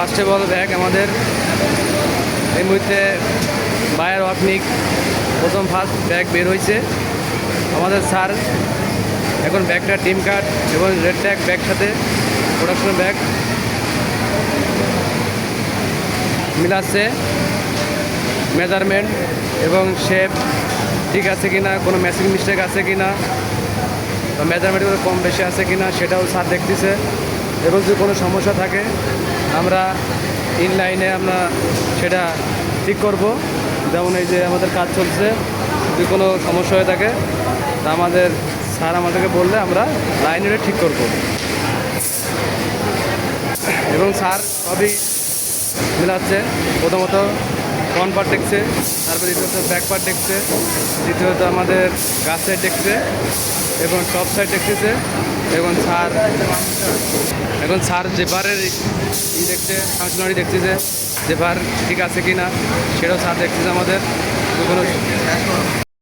ফার্স্টে বল ব্যাগ আমাদের এই মুহূর্তে বায়ার ওয়াকনিক প্রথম ফার্স্ট ব্যাগ বের হয়েছে আমাদের স্যার এখন ব্যাগটা টিম কার্ড এবং রেড ট্যাগ ব্যাগ সাথে প্রোডাকশন ব্যাগ মিলাচ্ছে। মেজারমেন্ট এবং শেপ ঠিক আছে কি না কোনো মেশিন মিস্টেক আছে কি না মেজারমেন্টগুলো কম বেশি আছে কি না সেটাও স্যার দেখতেছে। এবং যদি কোনো সমস্যা থাকে আমরা ইনলাইনে আমরা সেটা ঠিক করব। যেমন এই যে আমাদের কাজ চলছে, যদি কোনো সমস্যা হয়ে থাকে, তা আমাদের স্যার আমাদেরকে বললে আমরা লাইনে ঠিক করব। এবং স্যার সবই মিলাচ্ছে। প্রথমত ফ্রন্ট পার্ট দেখছে, তারপরে দ্বিতীয়ত ব্যাক পার্ট দেখছে, দ্বিতীয়ত আমাদের গাছ সাইড দেখছে। এবং টপ সাইড দেখতেছে, এবং সার এখন ছাড় জেপারের ই দেখছে ফাংশনারি দেখতেছে জেপার ঠিক আছে কি না সেটাও সার দেখতেছে আমাদের।